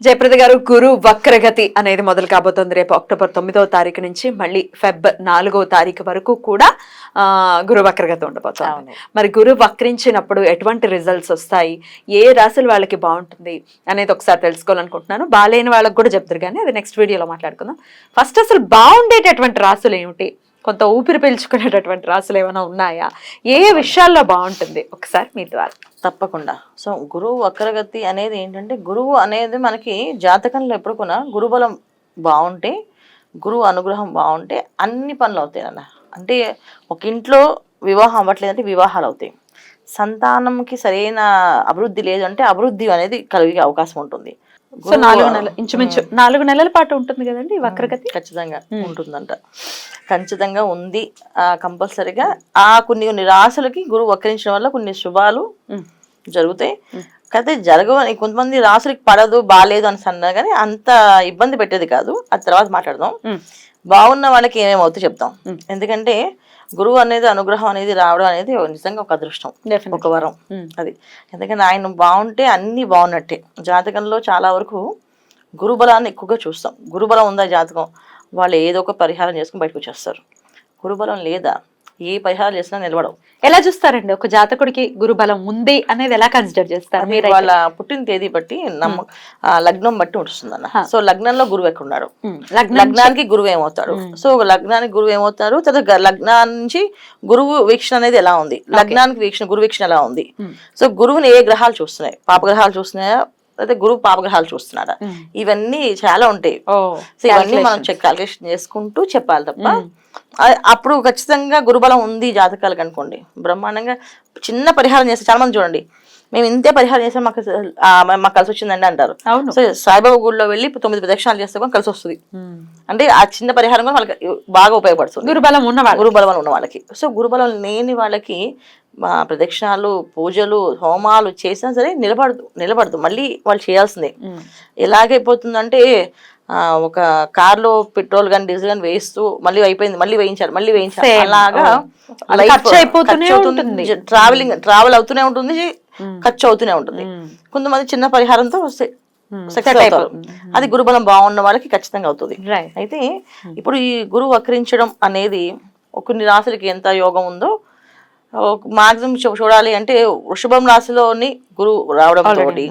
జయప్రద గారు గురు వక్రగతి అనేది మొదలు కాబోతోంది. రేపు అక్టోబర్ తొమ్మిదవ తారీఖు నుంచి మళ్ళీ ఫెబ్ నాలుగవ తారీఖు వరకు కూడా ఆ, గురు వక్రగతి ఉండబోతోంది. మరి గురు వక్రించినప్పుడు ఎటువంటి రిజల్ట్స్ వస్తాయి? ఏ రాశులు వాళ్ళకి బాగుంటుంది అనేది ఒకసారి తెలుసుకోవాలనుకుంటున్నాను. బాగాలేని వాళ్ళకి కూడా చెప్తారు కానీ అది నెక్స్ట్ వీడియోలో మాట్లాడుకుందాం. ఫస్ట్ అసలు బాగుండేటటువంటి రాశులు ఏమిటి? కొంత ఊపిరి పీల్చుకునేటటువంటి రాసులు ఏమైనా ఉన్నాయా? ఏ విషయాల్లో బాగుంటుంది? ఒకసారి మీ ద్వారా. తప్పకుండా. సో గురువు వక్రగతి అనేది ఏంటంటే గురువు అనేది మనకి జాతకంలో ఎప్పుడు కూడా గురుబలం బాగుంటే గురువు అనుగ్రహం బాగుంటే అన్ని పనులు అవుతాయి అన్న అంటే ఒక ఇంట్లో వివాహం అవ్వట్లేదంటే వివాహాలు అవుతాయి. సంతానంకి సరైన అభివృద్ధి లేదంటే అభివృద్ధి అనేది కలిగే అవకాశం ఉంటుంది. సో నాలుగు నెలలు ఇంచుమించు నాలుగు నెలల పాటు ఉంటుంది కదండి వక్రగతి? ఖచ్చితంగా. ఉంటుందంట. ఖచ్చితంగా ఉంది. కంపల్సరిగా ఆ కొన్ని కొన్ని రాసులకి గురువు వక్రించడం వల్ల కొన్ని శుభాలు. జరుగుతాయి. కాకపోతే జరగవని కొంతమంది రాసులకి పడదు బాగాలేదు అని అన్నా కానీ అంత ఇబ్బంది పెట్టేది కాదు. అది తర్వాత మాట్లాడదాం. బాగున్న వాళ్ళకి ఏమేమవుతుందో చెప్తాం. ఎందుకంటే గురువు అనేది అనుగ్రహం అనేది రావడం అనేది నిజంగా ఒక అదృష్టం. ఒక వరం. మ్మ్. అది. ఎందుకంటే ఆయన బాగుంటే అన్ని బాగున్నట్టే. జాతకంలో చాలా వరకు గురుబలాన్ని ఎక్కువగా చూస్తాం. గురుబలం ఉందా జాతకం? వాళ్ళు ఏదో ఒక పరిహారం చేసుకుని బయటకు వచ్చేస్తారు. గురుబలం లేదా? ఏ పరిహారం చేసినా నిలబడవు. ఎలా చూస్తారండి? ఒక జాతకుడికి గురుబలం ఉంది అనేది ఎలా కన్సిడర్ చేస్తారు? మీరైతే? వాళ్ళ పుట్టిన తేదీ బట్టి నమ్మ లగ్నం బట్టి ఉంటుంది అన్న. సో లగ్నంలో గురువు ఎక్కడున్నాడు? లగ్నానికి గురువు ఏమవుతాడు? సో లగ్నానికి గురువు ఏమవుతారు? తర్వాత లగ్నాన్ని నుంచి గురువు వీక్షణ అనేది ఎలా ఉంది? లగ్నానికి వీక్షణ గురు వీక్షణ ఎలా ఉంది? సో గురువుని ఏ గ్రహాలు చూస్తున్నాయి? పాపగ్రహాలు చూస్తున్నాయా? అయితే గురువు పాపగ్రహాలు చూస్తున్నారా ఉమ్. ఇవన్నీ చాలా ఉంటాయి. సో ఇవన్నీ మనం. చెక్ క్యాల్కులేషన్ చేసుకుంటూ చెప్పాలి తప్ప అప్పుడు ఖచ్చితంగా గురుబలం ఉంది జాతకాలకు అనుకోండి. బ్రహ్మాండంగా చిన్న పరిహారం చేస్తే చాలా మంది చూడండి. మేము ఇంతే పరిహారం చేసాం మాకు మాకు కలిసి వచ్చిందండి అంటారు. అవును. సో సాయిబాబా గుడిలో వెళ్ళి తొమ్మిది ప్రదక్షిణాలు చేస్తే కూడా కలిసి వస్తుంది. అంటే ఆ చిన్న పరిహారం కూడా వాళ్ళకి బాగా ఉపయోగపడుతుంది. గురుబలం ఉన్నవాళ్ళు గురుబలం ఉన్న వాళ్ళకి. సో గురుబలం లేని వాళ్ళకి మా ప్రదక్షిణాలు పూజలు హోమాలు చేసినా సరే నిలబడదు నిలబడదు. మళ్ళీ వాళ్ళు చేయాల్సిందే. ఎలాగైపోతుందంటే ఒక కార్లో పెట్రోల్ కానీ డీజిల్ కానీ వేయిస్తూ మళ్ళీ అయిపోయింది మళ్ళీ వేయించాలి మళ్ళీ వేయించాలి. అలాగా Oh. ఖర్చు అయిపోతూనే ఉంటుంది. ట్రావెలింగ్ ట్రావెల్ అవుతూనే ఉంటుంది ఉమ్. ఖర్చు అవుతూనే ఉంటుంది ఉమ్. కొంతమంది చిన్న పరిహారంతో. సక్సెస్ Set అవుతారు. అది గురుబలం బాగున్న వాళ్ళకి ఖచ్చితంగా అవుతుంది. అయితే ఇప్పుడు ఈ గురువు వక్రించడం అనేది కొన్ని రాశులకి ఎంత యోగం ఉందో మాక్సిమం చూడాలి అంటే వృషభం రాశిలోని గురువు రావడం తోటి.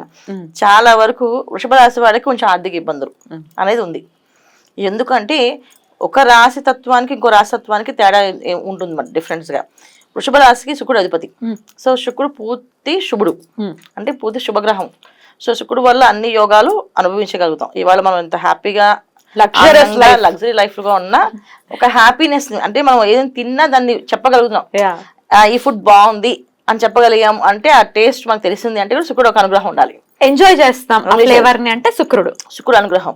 చాలా వరకు వృషభ రాశి వాళ్ళకి కొంచెం ఆర్థిక ఇబ్బందులు. అనేది ఉంది ఎందుకంటే ఒక రాశి తత్వానికి ఇంకో రాశి తత్వానికి తేడా ఉంటుంది మరి difference గా వృషభ రాశికి శుక్రుడు అధిపతి. సో శుక్రుడు పూర్తి శుభుడు. అంటే పూర్తి శుభగ్రహం సో శుక్రుడు వల్ల అన్ని యోగాలు అనుభవించగలుగుతాం ఇవాళ మనం ఎంత హ్యాపీగా. లగ్జరీ లైఫ్గా ఉన్న ఒక హ్యాపీనెస్ అంటే మనం ఏదైనా తిన్నా దాన్ని చెప్పగలుగుతున్నాం ఈ ఫుడ్ బాగుంది అని చెప్పగలిగాం అంటే ఆ టేస్ట్ మనకు తెలిసింది అంటే కూడా శుక్రుడు ఒక అనుగ్రహం ఉండాలి. ఎంజాయ్ చేస్తాం ఫ్లేవర్ని అంటే శుక్రుడు. శుక్రుడు అనుగ్రహం.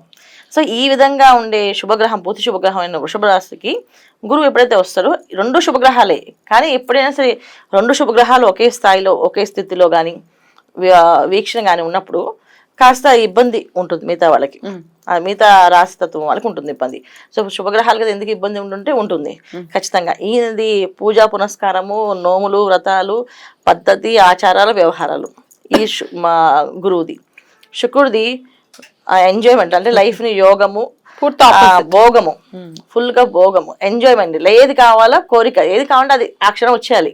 సో ఈ విధంగా ఉండే శుభగ్రహం పూర్తి శుభగ్రహం అయిన వృషభ రాశికి గురువు ఎప్పుడైతే వస్తారో రెండు శుభగ్రహాలే. కానీ ఎప్పుడైనా సరే రెండు శుభగ్రహాలు ఒకే స్థాయిలో ఒకే స్థితిలో కానీ వీక్షణ కానీ ఉన్నప్పుడు కాస్త ఇబ్బంది ఉంటుంది మిగతా వాళ్ళకి. మిగతా రాశి తత్వం వాళ్ళకి ఉంటుంది ఇబ్బంది. సో శుభగ్రహాలు కదా ఎందుకు ఇబ్బంది ఉంటుంటే ఉంటుంది. ఖచ్చితంగా. ఈయనది పూజా పునస్కారము నోములు వ్రతాలు పద్ధతి ఆచారాలు వ్యవహారాలు. ఈ మా గురువుది. శుక్రుడిది ఎంజాయ్మెంట్ అంటే life ని యోగము. భోగము. ఉమ్. ఫుల్గా భోగము. ఎంజాయ్మెంట్ ఏది కావాలా కోరిక. ఏది కావాలంటే అది ఆ క్షణం వచ్చేయాలి.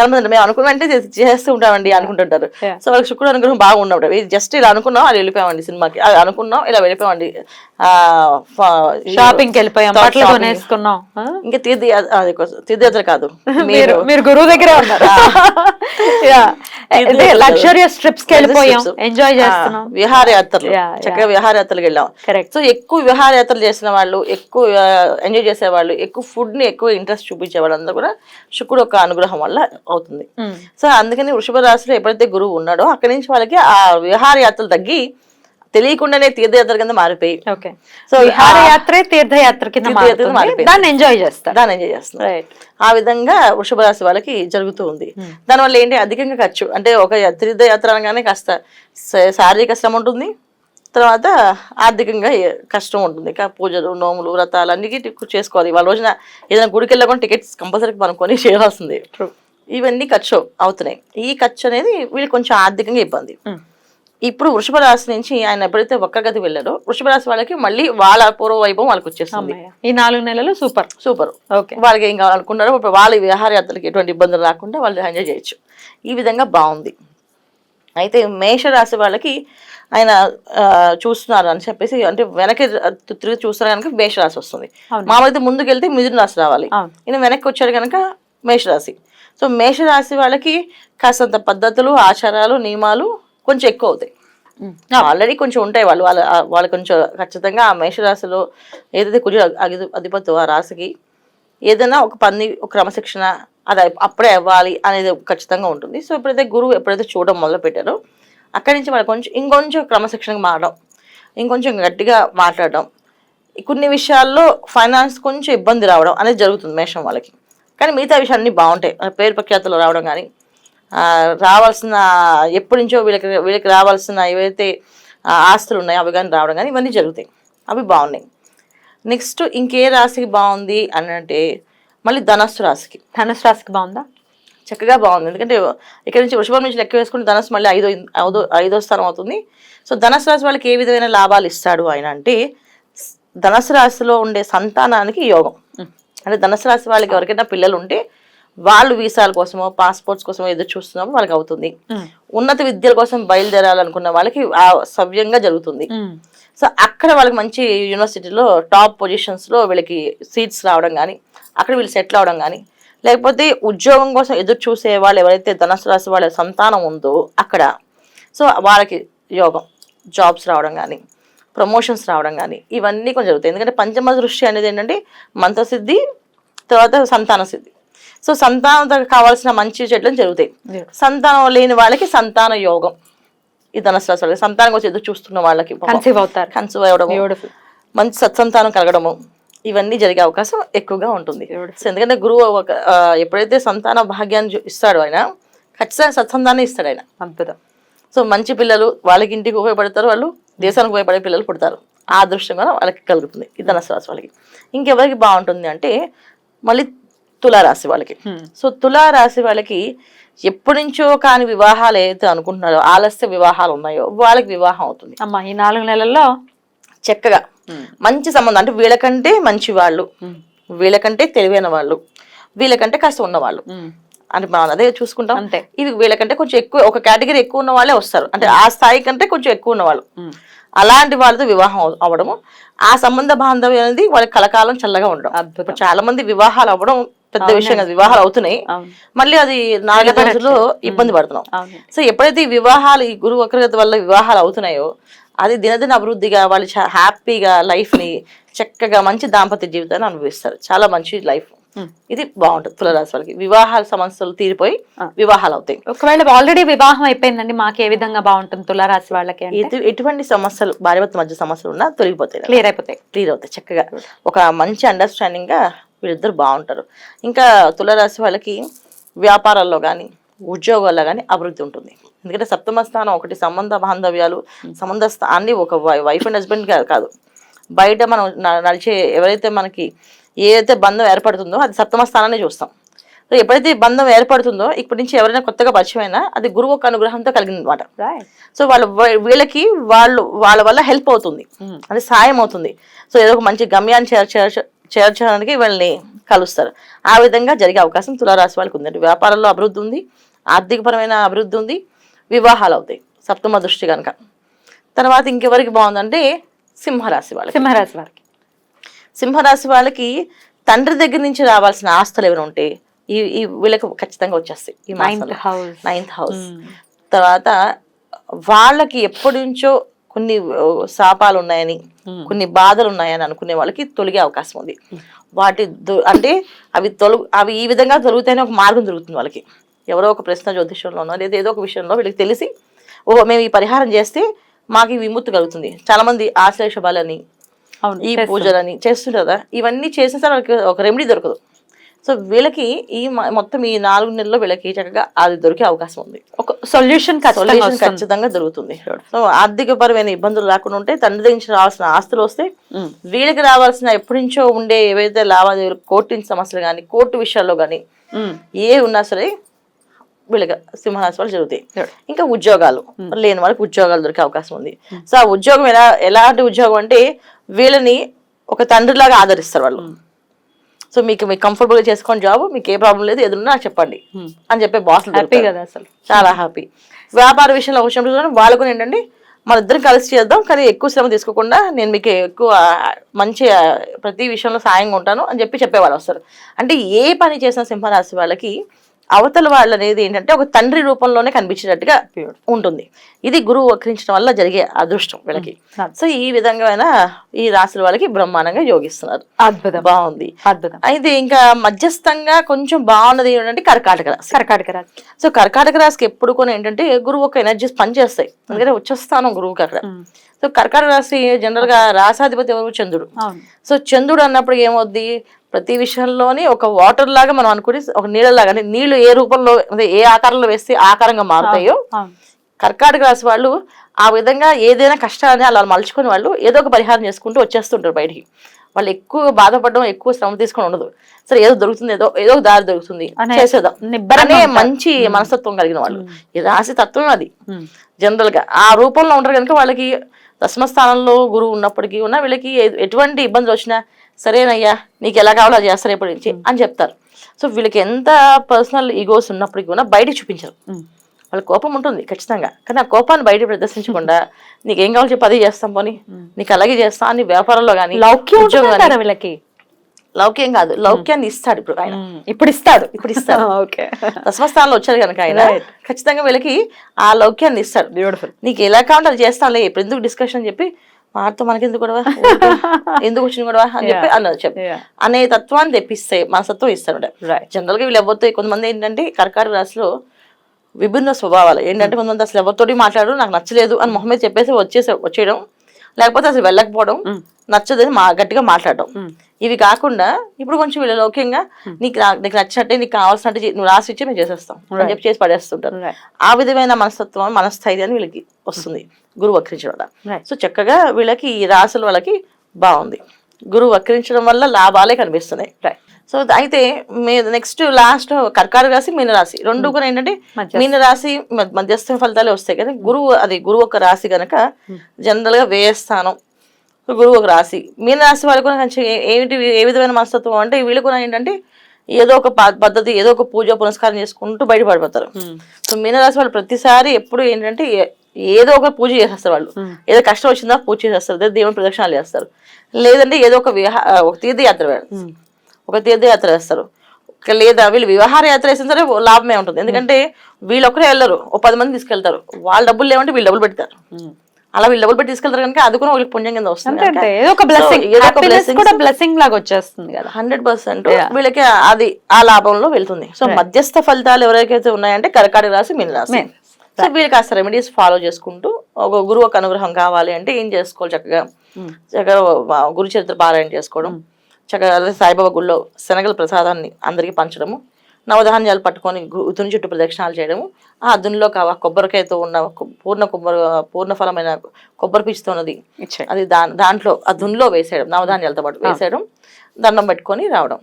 చాలా మంది మేము అనుకున్నట్టే చే- చేస్తూ ఉంటామండి అనుకుంటుంటారు. సో వాళ్ళకి శుక్రుడు అనుగ్రహం బాగున్నప్పుడు ఇది జస్ట్ ఇలా అనుకున్నాం అది వెళ్ళిపోయామండి సినిమాకి. అది అనుకున్నాం ఇలా వెళ్ళిపోయామండి. ఆ, ఫ- షాపింగ్కి వెళ్ళిపోయాం Thought బట్టలు shopping. కొనేసుకున్నాం. ఆ? ఇంకా తీర్థ తీర్థయాత్ర కాదు. మీరు మీరు గురువు దగ్గరే ఉన్నారు. లగ్జరియస్ ట్రిప్స్కి వెళ్ళిపోయాం. ఎంజాయ్ చేస్తున్నాం. విహారయాత్రలు. చక్కగా విహారయాత్రలకు వెళ్ళాం. కరెక్ట్ సో ఎక్కువ విహారయాత్రలు చేసిన వాళ్ళు ఎక్కువ ఎంజాయ్ చేసేవాళ్ళు ఎక్కువ ఫుడ్ని ఎక్కువ ఇంట్రెస్ట్ చూపించే వాళ్ళందరూ కూడా శుక్రుడు ఒక అనుగ్రహం వల్ల అవుతుంది. సో అందుకని వృషభ రాశిలో ఎప్పుడైతే గురువు ఉన్నాడో అక్కడి నుంచి వాళ్ళకి ఆ విహారయాత్రలు తగ్గి తెలియకుండానే తీర్థయాత్ర కింద మారిపోయి. ఓకే. సో విహారయాత్రే తీర్థయాత్ర కింద. దాన్ని ఎంజాయ్ చేస్తారు. దాన్ని ఎంజాయ్ చేస్తున్నారు. రైట్ ఆ విధంగా వృషభ రాశి వాళ్ళకి జరుగుతూ ఉంది. దానివల్ల ఏంటి? అధికంగా ఖర్చు. అంటే ఒక తీర్థయాత్ర అనగానే కాస్త శారీరక శ్రమ ఉంటుంది. తర్వాత ఆర్థికంగా కష్టం ఉంటుంది. ఇక పూజలు నోములు వ్రతాలు అన్నిటి చేసుకోవాలి. వాళ్ళ రోజున ఏదైనా గుడికి వెళ్ళకుండా టికెట్స్ కంపల్సరీ కొనుక్కొని చేయాల్సిందే. ఇవన్నీ ఖర్చు అవుతున్నాయి. ఈ ఖర్చు అనేది వీళ్ళకి కొంచెం ఆర్థికంగా ఇబ్బంది. ఇప్పుడు వృషభ రాశి నుంచి ఆయన ఎప్పుడైతే వక్రగతి వెళ్ళారో వృషభ రాశి వాళ్ళకి మళ్ళీ వాళ్ళ పూర్వ వైభవం వాళ్ళకి వచ్చేస్తుంది ఈ నాలుగు నెలలు సూపర్. సూపర్. ఓకే. వాళ్ళకి ఏం కావాలనుకున్నారో ఇప్పుడు వాళ్ళ విహారయాత్రలకు ఎటువంటి ఇబ్బందులు రాకుండా వాళ్ళు ఎంజాయ్ చేయొచ్చు. ఈ విధంగా బాగుంది. అయితే మేషరాశి వాళ్ళకి ఆయన చూస్తున్నారు అని చెప్పేసి అంటే వెనక్కి తిరిగి చూస్తారు కనుక మేషరాశి వస్తుంది. మామూలు అయితే ముందుకు వెళ్తే మిథున రాశి రావాలి. ఈయన వెనక్కి వచ్చాడు కనుక మేషరాశి. సో మేషరాశి వాళ్ళకి కాస్తంత పద్ధతులు ఆచారాలు నియమాలు కొంచెం ఎక్కువ అవుతాయి. ఆల్రెడీ కొంచెం ఉంటాయి వాళ్ళు. వాళ్ళ వాళ్ళు కొంచెం ఖచ్చితంగా ఆ మేషరాశిలో ఏదైతే కుజ అధిపతి ఆ రాశికి ఏదైనా ఒక పని ఒక క్రమశిక్షణ అది అప్- అప్పుడే అవ్వాలి అనేది ఖచ్చితంగా ఉంటుంది. సో ఎప్పుడైతే గురువు ఎప్పుడైతే చూడడం మొదలు పెట్టారో అక్కడి నుంచి వాళ్ళు కొంచెం ఇంకొంచెం క్రమశిక్షణగా మారడం ఇంకొంచెం గట్టిగా మాట్లాడడం కొన్ని విషయాల్లో ఫైనాన్స్ కొంచెం ఇబ్బంది రావడం అనేది జరుగుతుంది మేషం వాళ్ళకి. కానీ మిగతా విషయాలు అన్నీ బాగుంటాయి. పేరు ప్రఖ్యాతులు రావడం కానీ రావాల్సిన ఎప్పటి నుంచో వీళ్ళకి వీళ్ళకి రావాల్సిన ఏవైతే ఆస్తులు ఉన్నాయో అవి కానీ రావడం కానీ ఇవన్నీ జరుగుతాయి. అవి బాగున్నాయి. నెక్స్ట్ ఇంకే రాశికి బాగుంది అని అంటే మళ్ళీ ధనస్సు రాశికి. ధనుసు రాశికి బాగుందా? చక్కగా బాగుంది. ఎందుకంటే ఇక్కడ నుంచి వృషభం నుంచి లెక్క వేసుకుంటే ధనస్సు మళ్ళీ ఐదో ఐదో ఐదో స్థానం అవుతుంది. సో ధనస్సు రాశి వాళ్ళకి ఏ విధమైన లాభాలు ఇస్తాడు ఆయన అంటే ధనస్సు రాశిలో ఉండే సంతానానికి యోగం. అంటే ధనస్సు రాశి వాళ్ళకి ఎవరికైనా పిల్లలు ఉంటే వాళ్ళు వీసాల కోసమో పాస్పోర్ట్స్ కోసమో ఎదురు చూస్తున్నప్పుడు వాళ్ళకి అవుతుంది. ఉన్నత విద్యల కోసం బయలుదేరాలనుకున్న వాళ్ళకి ఆ సవ్యంగా జరుగుతుంది. సో అక్కడ వాళ్ళకి మంచి యూనివర్సిటీలో టాప్ పొజిషన్స్లో వీళ్ళకి సీట్స్ రావడం కానీ అక్కడ వీళ్ళు సెటిల్ అవడం కానీ లేకపోతే ఉద్యోగం కోసం ఎదురు చూసే వాళ్ళు ఎవరైతే ధనస్సు రాశి వాళ్ళ సంతానం ఉందో అక్కడ సో వాళ్ళకి యోగం జాబ్స్ రావడం కానీ ప్రమోషన్స్ రావడం కానీ ఇవన్నీ కొంచెం జరుగుతాయి. ఎందుకంటే పంచమ దృష్టి అనేది ఏంటంటే మంత్రసిద్ధి తర్వాత సంతాన సిద్ధి. సో సంతానం కావాల్సిన మంచి చెట్లను జరుగుతాయి. సంతానం లేని వాళ్ళకి సంతాన యోగం. ఈ రాశి వాళ్ళకి సంతానం కోసం ఎదురు చూస్తున్న వాళ్ళకి కన్సీవ్ అవుతారు. కన్సీవ్ అవ్వడం మంచి సత్సంతానం కలగడము. ఇవన్నీ జరిగే అవకాశం ఎక్కువగా ఉంటుంది. సో ఎందుకంటే గురువు ఒక ఎప్పుడైతే సంతాన భాగ్యాన్ని ఇస్తాడో ఆయన ఖచ్చితంగా సత్సంతాన్ని ఇస్తాడు ఆయన. అద్భుతం. సో మంచి పిల్లలు వాళ్ళకి ఇంటికి ఉపయోగపడతారు వాళ్ళు. దేశానికి ఉపయోగపడే పిల్లలు పుడతారు. ఆ దృష్టి కూడా వాళ్ళకి కలుగుతుంది. ఈ ధనస్సు రాశి వాళ్ళకి. ఇంకెవరికి బాగుంటుంది అంటే మళ్ళీ తులారాశి వాళ్ళకి. సో తులారాశి వాళ్ళకి ఎప్పటి నుంచో కాని వివాహాలు ఏదైతే అనుకుంటున్నారో ఆలస్య వివాహాలు ఉన్నాయో వాళ్ళకి వివాహం అవుతుంది. అమ్మా ఈ నాలుగు నెలల్లో చక్కగా మంచి సంబంధం అంటే వీళ్ళకంటే మంచి వాళ్ళు వీళ్ళకంటే తెలివైన వాళ్ళు. వీళ్ళకంటే కాస్త ఉన్నవాళ్ళు. అంటే మనం అదే చూసుకుంటాం. అంతే. ఇది వీళ్ళకంటే కొంచెం ఎక్కువ ఒక కేటగిరీ ఎక్కువ ఉన్న వాళ్ళే వస్తారు. అంటే ఆ స్థాయి కంటే కొంచెం ఎక్కువ ఉన్న వాళ్ళు. అలాంటి వాళ్ళతో వివాహం అవ- అవ్వడము. ఆ సంబంధ బాంధవ్యం అనేది వాళ్ళకి కలకాలం చల్లగా ఉండడం. చాలా మంది వివాహాలు అవ్వడం పెద్ద విషయం కాదు. వివాహాలు అవుతున్నాయి. మళ్ళీ అది నాలుగు రోజుల్లో ఇబ్బంది పడుతున్నాం. సో ఎప్పుడైతే ఈ వివాహాలు ఈ గురువు వక్రగతి వల్ల వివాహాలు అవుతున్నాయో అది దినదిన అభివృద్ధిగా వాళ్ళు హ్యాపీగా లైఫ్ని చక్కగా మంచి దాంపత్య జీవితాన్ని అనుభవిస్తారు. చాలా మంచి లైఫ్. ఇది బాగుంటుంది తులరాశి వాళ్ళకి. వివాహాల సమస్యలు తీరిపోయి వివాహాలు అవుతాయి. ఒకవేళ ఆల్రెడీ వివాహం అయిపోయిందండి మాకు ఏ విధంగా బాగుంటుంది తులారాశి వాళ్ళకి ఎటువంటి సమస్యలు భార్యభర్త మధ్య సమస్యలు ఉన్నా తొలగిపోతాయి క్లియర్ అయిపోతాయి. క్లియర్ అవుతాయి చక్కగా. ఒక మంచి అండర్స్టాండింగ్గా వీళ్ళిద్దరు బాగుంటారు. ఇంకా తులరాశి వాళ్ళకి వ్యాపారాల్లో కానీ ఉద్యోగాల్లో కానీ అభివృద్ధి ఉంటుంది. ఎందుకంటే సప్తమ స్థానం ఒకటి సంబంధ బాంధవ్యాలు సంబంధ స్థానాన్ని ఒక వైఫ్ అండ్ హస్బెండ్ కాదు. బయట మనం నడిచే ఎవరైతే మనకి ఏదైతే బంధం ఏర్పడుతుందో అది సప్తమ స్థానాన్ని చూస్తాం. సో ఎప్పుడైతే బంధం ఏర్పడుతుందో ఇప్పటి నుంచి ఎవరైనా కొత్తగా పరిచయం అయినా అది గురువు ఒక అనుగ్రహంతో కలిగింది అనమాట సో వాళ్ళ వీళ్ళకి వాళ్ళు వాళ్ళ వల్ల హెల్ప్ అవుతుంది. అంటే సాయం అవుతుంది. సో ఏదో ఒక మంచి గమ్యాన్ని చేర్ చేర్చ- చేర్చడానికి వీళ్ళని కలుస్తారు. ఆ విధంగా జరిగే అవకాశం తులారాశి వాళ్ళకి ఉందండి. వ్యాపారంలో అభివృద్ధి ఉంది ఆర్థికపరమైన అభివృద్ధి ఉంది వివాహాలు అవుతాయి. సప్తమ దృష్టి కనుక తర్వాత ఇంకెవరికి బాగుందంటే సింహరాశి వాళ్ళకి. సింహరాశి వారికి సింహరాశి వాళ్ళకి తండ్రి దగ్గర నుంచి రావాల్సిన ఆస్తులు ఏమైనా ఉంటే ఈ ఈ వీళ్ళకి ఖచ్చితంగా వచ్చేస్తాయి ఈ మాసంలో. హౌస్ నైన్త్ హౌస్ తర్వాత వాళ్ళకి ఎప్పటి నుంచో కొన్ని శాపాలు ఉన్నాయని కొన్ని బాధలు ఉన్నాయని అనుకునే వాళ్ళకి తొలగే అవకాశం ఉంది. వాటి దొ- అంటే అవి తొలగు అవి ఈ విధంగా తొలుగుతేనే ఒక మార్గం దొరుకుతుంది వాళ్ళకి. ఎవరో ఒక ప్రశ్న జ్యోతిషంలోనో లేదా ఏదో ఒక విషయంలో వీళ్ళకి తెలిసి ఓ మేము ఈ పరిహారం చేస్తే మాకు విముక్తి కలుగుతుంది. చాలా మంది ఆశ్లేష బలని అవును ఈ. పూజలని చేస్తుంటారు కదా ఇవన్నీ చేసిన తర్వాత వాళ్ళకి ఒక రెమెడీ దొరకదు సో వీళ్ళకి ఈ మొత్తం ఈ నాలుగు నెలల్లో వీళ్ళకి చక్కగా అది దొరికే అవకాశం ఉంది ఒక సొల్యూషన్ ఖచ్చితంగా సొల్యూషన్. ఖచ్చితంగా దొరుకుతుంది సో ఆర్థిక పరమైన ఇబ్బందులు రాకుండా ఉంటే తండ్రి దగ్గర రావాల్సిన ఆస్తులు వస్తే. వీళ్ళకి రావాల్సిన ఎప్పటి నుంచో ఉండే ఏవైతే లావాదేవీలు కోర్టు సమస్యలు కానీ కోర్టు విషయాల్లో కానీ. ఏ ఉన్నా సరే వీళ్ళకి సింహరాశి వాళ్ళు జరుగుతాయి. ఇంకా ఉద్యోగాలు. లేని వాళ్ళకి ఉద్యోగాలు దొరికే అవకాశం ఉంది. సో ఆ ఉద్యోగం ఎలా ఎలాంటి ఉద్యోగం అంటే వీళ్ళని ఒక తండ్రిలాగా ఆదరిస్తారు వాళ్ళు. సో మీకు మీకు కంఫర్టబుల్గా చేసుకోండి జాబ్ మీకు ఏ ప్రాబ్లం లేదు ఎదురున్నా నాకు చెప్పండి. Hmm. అని చెప్పే బాస్ హ్యాపీ కదా అసలు. చాలా హ్యాపీ వ్యాపార విషయంలో వచ్చినప్పుడు వాళ్ళకు కూడా ఏంటంటే మన ఇద్దరం కలిసి చేద్దాం కానీ ఎక్కువ శ్రమ తీసుకోకుండా నేను మీకు ఎక్కువ మంచి ప్రతి విషయంలో సాయంగా ఉంటాను అని చెప్పి చెప్పేవాళ్ళు వస్తారు. అంటే ఏ పని చేసిన సింహరాశి వాళ్ళకి అవతల వాళ్ళు అనేది ఏంటంటే ఒక తండ్రి రూపంలోనే కనిపించేటట్టుగా ఉంటుంది. ఇది గురువు వక్రించడం వల్ల జరిగే అదృష్టం వీళ్ళకి. సో ఈ విధంగా ఈ రాశుల వాళ్ళకి బ్రహ్మాండంగా యోగిస్తున్నారు. అద్భుతం. బాగుంది. అద్భుతం. అయితే ఇంకా మధ్యస్థంగా కొంచెం బాగున్నది ఏంటంటే కర్కాటక రాశి. కర్కాటక రాశి. సో కర్కాటక రాశికి ఎప్పుడు కూడా ఏంటంటే గురువు ఒక ఎనర్జీస్ పనిచేస్తాయి. అందుకనే వచ్చేస్తాను గురువుకి అక్కడ. సో కర్కాటక రాశి జనరల్గా రాసాధిపతి ఎవరు? చంద్రుడు. సో చంద్రుడు అన్నప్పుడు ఏమవుద్ది? ప్రతి విషయంలోని ఒక వాటర్ లాగా మనం అనుకుని ఒక నీళ్ళలాగా నీళ్ళు ఏ రూపంలో ఏ ఆకారంలో వేస్తే ఆకారంగా మారుతాయో కర్కాటక రాశి వాళ్ళు ఆ విధంగా ఏదైనా కష్టాన్ని అలా మలుచుకొని వాళ్ళు ఏదో ఒక పరిహారం చేసుకుంటూ వచ్చేస్తుంటారు బయటికి. వాళ్ళు ఎక్కువ బాధపడడం ఎక్కువ శ్రమ తీసుకొని ఉండదు. సరే ఏదో దొరుకుతుంది ఏదో ఏదో ఒక దారి దొరుకుతుంది అనే ఉంటారు. మంచి మనస్తత్వం కలిగిన వాళ్ళు. రాశి తత్వం అది. జనరల్గా ఆ రూపంలో ఉంటారు కనుక వాళ్ళకి దశమ స్థానంలో గురువు ఉన్నప్పటికీ ఉన్న వీళ్ళకి ఎటువంటి ఇబ్బందులు వచ్చినా సరేనయ్యా నీకు ఎలా కావాలో అది చేస్తారు ఎప్పటి నుంచి అని చెప్తారు. సో వీళ్ళకి ఎంత పర్సనల్ ఈగోస్ ఉన్నప్పటికీ కూడా బయట చూపించరు. వాళ్ళ కోపం ఉంటుంది ఖచ్చితంగా. కానీ ఆ కోపాన్ని బయట ప్రదర్శించకుండా నీకు ఏం కావాలో చెప్పి అదే చేస్తాం పోనీ. నీకు అలాగే చేస్తాం అని వ్యాపారంలో కానీ లౌక్యం వీళ్ళకి? లౌక్యం కాదు. లౌక్యాన్ని ఇస్తాడు ఇప్పుడు ఆయన. ఇప్పుడు ఇస్తాడు. ఇప్పుడు ఇస్తాడు. ఓకే. దశమస్థానంలో వచ్చారు కనుక ఆయన. ఖచ్చితంగా వీళ్ళకి ఆ లౌక్యాన్ని ఇస్తాడు. బ్యూటిఫుల్ నీకు ఎలా కావాలో అది చేస్తానులే. ఇప్పుడు ఎందుకు డిస్కషన్ అని చెప్పి వారితో మనకెందుకు గొడవ? ఎందుకు వచ్చిన గొడవ? అని చెప్పి. అన్నారు చెప్పి. అనే తత్వాన్ని తెప్పిస్తే మనసత్వం ఇస్తాడు రైట్ జనరల్గా వీళ్ళు ఎవరితో కొంతమంది ఏంటంటే కర్కాటక రాశిలో విభిన్న స్వభావాలు. ఏంటంటే కొంతమంది అసలు ఎవరితోటి మాట్లాడు నాకు నచ్చలేదు అని మొహం మీద చెప్పేసి వచ్చేసి వచ్చేయడం. లేకపోతే అసలు వెళ్ళకపోవడం. Mm. నచ్చదని మా గట్టిగా మాట్లాడడం. Mm. ఇవి కాకుండా ఇప్పుడు కొంచెం వీళ్ళు లౌక్యంగా నీకు నీకు నచ్చినట్టే నీకు కావాల్సినట్టు నువ్వు రాసి ఇచ్చి మేము చేసేస్తాం అని చెప్పి చేసి పడేస్తుంటారు. ఆ విధమైన మనస్తత్వం మనస్థైర్యాన్ని వీళ్ళకి వస్తుంది. గురువు వక్రించడం వల్ల. సో చక్కగా వీళ్ళకి ఈ రాసుల వాళ్ళకి బాగుంది. గురువు వక్రించడం వల్ల లాభాలే కనిపిస్తున్నాయి. సో అయితే మీ నెక్స్ట్ లాస్ట్ కర్కాటక రాశి మీన రాశి రెండు కూడా ఏంటంటే మధ్యస్థ. మీన రాశి మ- మధ్యస్థ ఫలితాలే వస్తాయి కానీ గురువు అది గురువు ఒక రాశి కనుక జనరల్గా వ్యయస్థానం గురువు ఒక రాశి. మీన రాశి వాళ్ళకి కూడా కొంచెం ఏమిటి ఏ విధమైన మనస్తత్వం అంటే వీళ్ళు కూడా ఏంటంటే ఏదో ఒక పద్ధతి ఏదో ఒక పూజ పునస్కారం చేసుకుంటూ బయటపడిపోతారు. సో మీనరాశి వాళ్ళు ప్రతిసారి ఎప్పుడు ఏంటంటే ఏదో ఒక పూజ చేసేస్తారు వాళ్ళు. ఏదో కష్టం వచ్చిందా పూజ చేసేస్తారు లేదా దేవుని ప్రదక్షిణాలు చేస్తారు. లేదంటే ఏదో ఒక ఒక తీర్థయాత్ర. ఒక తీర్థయాత్ర వేస్తారు. ఒక లేదా వీళ్ళు వివాహార యాత్ర వేసిన సరే లాభమే ఉంటుంది. ఎందుకంటే వీళ్ళు ఒక్కరే వెళ్ళరు. ఓ పది మంది తీసుకెళ్తారు. వాళ్ళ డబ్బులు లేవంటే వీళ్ళు డబ్బులు పెడతారు. అలా వీళ్ళు డబ్బులు పెట్టి తీసుకెళ్తారు కనుక అది కూడా వాళ్ళకి పుణ్యం కింద వస్తుంది ఏదో ఒక బ్లెస్సింగ్. కూడా బ్లెస్సింగ్ లాగా వచ్చేస్తుంది కదా. Hundred percent. వీళ్ళకి అది ఆ లాభంలో వెళ్తుంది. సో మధ్యస్థ ఫలితాలు ఎవరికైతే ఉన్నాయంటే కరకాటి రాసి మీన రాసి. సో వీళ్ళు కాస్త రెమెడీస్ ఫాలో చేసుకుంటూ ఒక గురువు ఒక అనుగ్రహం కావాలి అంటే ఏం చేసుకోవాలి? చక్కగా చక్కగా వా- గురు చరిత్ర పారాయణ చేసుకోవడం. చక్కగా అదే సాయిబాబా గుళ్ళో శనగల ప్రసాదాన్ని అందరికీ పంచడము. నవధాన్యాలు పట్టుకొని గు- దుని చుట్టూ ప్రదక్షిణాలు చేయడము. ఆ దునిలో కావ కొబ్బరికాయతో ఉన్న పూర్ణ కొబ్బరి పూర్ణ ఫలమైన కొబ్బరి పీచుతో ఉన్నది. అది దా దాంట్లో ఆ దునిలో వేసేయడం నవధాన్యాలతో పాటు వేసేయడం దండం పెట్టుకొని రావడం.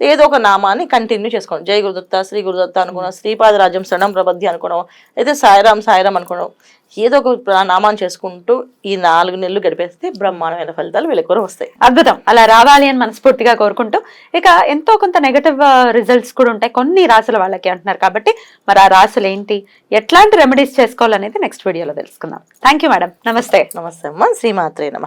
ఏదో ఒక నామాన్ని కంటిన్యూ చేసుకోవడం. జై గురుదత్త శ్రీ గురుదత్త అనుకోవడం శ్రీపాదరాజ్యం శరణం ప్రబద్ధి అనుకోవడం అయితే సాయిరామ్ సాయిరామ్ అనుకోవడం ఏదో ఒక నామాన్ని చేసుకుంటూ ఈ నాలుగు నెలలు గడిపేస్తే బ్రహ్మాండమైన ఫలితాలు కూడా వస్తాయి. అద్భుతం. అలా రావాలి అని మనస్ఫూర్తిగా కోరుకుంటూ ఇక ఎంతో కొంత నెగటివ్ రిజల్ట్స్ కూడా ఉంటాయి. కొన్ని రాసుల వాళ్ళకి అంటున్నారు కాబట్టి మరి ఆ రాసులు ఏంటి? ఎట్లాంటి రెమెడీస్ చేసుకోవాలనేది నెక్స్ట్ వీడియోలో తెలుసుకుందాం. థ్యాంక్ యూ మేడం నమస్తే నమస్తే అమ్మ. శ్రీమాత్రే నమ.